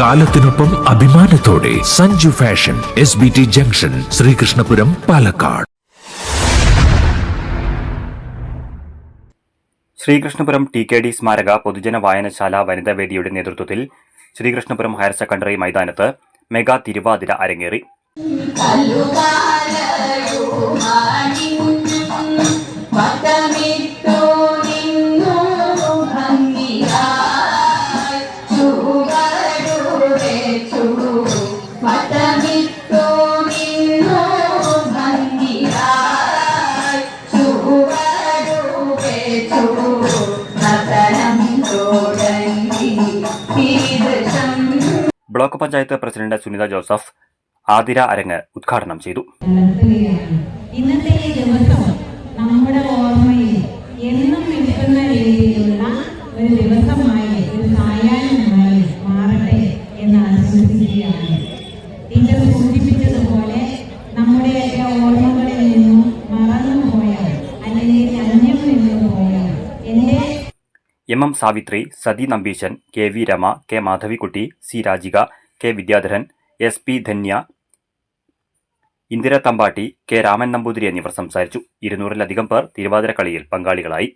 കാലത്തിനൊപ്പം അഭിമാനത്തോടെ Sanju fashion S B T junction Sreekrishnapuram Palakkad. Sreekrishnapuram T K D സ്മാരക പൊതുജന വായനശാല വനിതാ വേദിയുടെ നേതൃത്വത്തിൽ ശ്രീകൃഷ്ണപുരം ഹയർ സെക്കൻഡറി മൈതാനത്ത് മെഗാ തിരുവാതിര അരങ്ങേറി. ബ്ലോക്ക് പഞ്ചായത്ത് പ്രസിഡന്റ് സുനിത ജോസഫ് ആതിര അരങ്ങ് ഉദ്ഘാടനം ചെയ്തു. M M Savithri Sathi Nambeesan K V Rama K Madhavikutty C Rajika K Vidyadharan S P Dhanya Indira Thampatti K Raman Namboothiri എന്നിവർ സംസാരിച്ചു ഇരുന്നൂറിലധികം പേർ തിരുവാതിര കളിയിൽ പങ്കാളികളായി